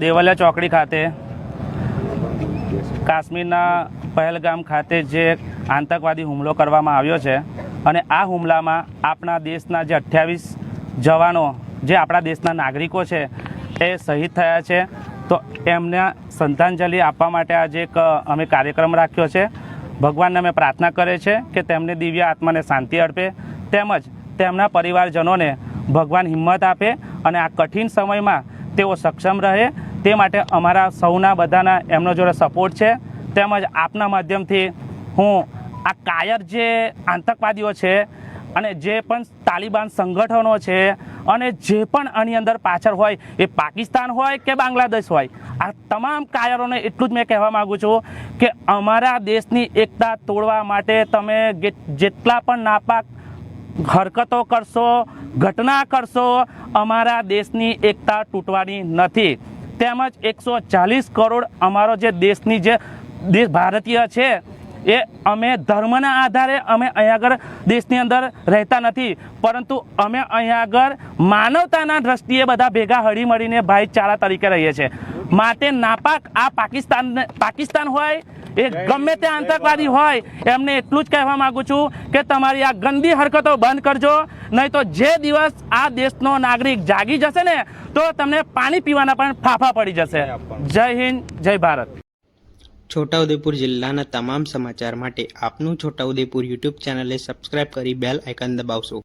દેવલિયા ચોકડી ખાતે, કાશ્મીરના પહેલગામ ખાતે જે આતંકવાદી હુમલો કરવામાં આવ્યો છે અને આ હુમલામાં આપણા દેશના જે અઠ્યાવીસ જવાનો, જે આપણા દેશના નાગરિકો છે, એ શહીદ થયા છે. તો એમને શ્રદ્ધાંજલિ આપવા માટે આજે એક, અમે કાર્યક્રમ રાખ્યો છે. ભગવાનને અમે પ્રાર્થના કરે છે કે તેમને દિવ્ય આત્માને શાંતિ અર્પે તેમજ તેમના પરિવારજનોને ભગવાન હિંમત આપે અને આ કઠિન સમયમાં તેઓ સક્ષમ રહે તે માટે અમારા સૌના બધાના એમનો જોડે સપોર્ટ છે. તેમજ આપના માધ્યમથી હું આ કાયર જે આતંકવાદીઓ છે અને જે પણ તાલિબાન સંગઠનો છે અને જે પણ આની અંદર પાછળ હોય એ પાકિસ્તાન હોય કે બાંગ્લાદેશ હોય, આ તમામ કાયરોને એટલું જ મેં કહેવા માગું છું કે અમારા દેશની એકતા તોડવા માટે તમે જેટલા પણ નાપાક હરકતો કરશો, ઘટના કરશો, અમારા દેશની એકતા તૂટવાની નથી. તેમજ એકસો ચાલીસ કરોડ અમારો જે દેશની જે દેશ ભારતીય છે એ અમે ધર્મના આધારે અમે અહીંયા આગળ દેશની અંદર રહેતા નથી. પરંતુ અમે અહીંયા આગળ માનવતાના દ્રષ્ટિએ બધા ભેગા હળી મળીને ભાઈચારા તરીકે રહીએ છીએ. માટે નાપાક આ પાકિસ્તાન પાકિસ્તાન હોય એ ગમે તે આતંકવાદી હોય એમને એટલું જ કહેવા માગું છું કે તમારી આ ગંદી હરકતો બંધ કરજો. નહીં તો જે દિવસ આ દેશનો નાગરિક જાગી જશે ને તો તમને પાણી પીવાના પણ ફાફા પડી જશે. જય હિન્દ જય ભારત. છોટાઉદેપુર જિલ્લાના તમામ સમાચાર માટે આપનું છોટાઉદેપુર યુટ્યુબ ચેનલને સબસ્ક્રાઇબ કરી બેલ આઇકન દબાવશો.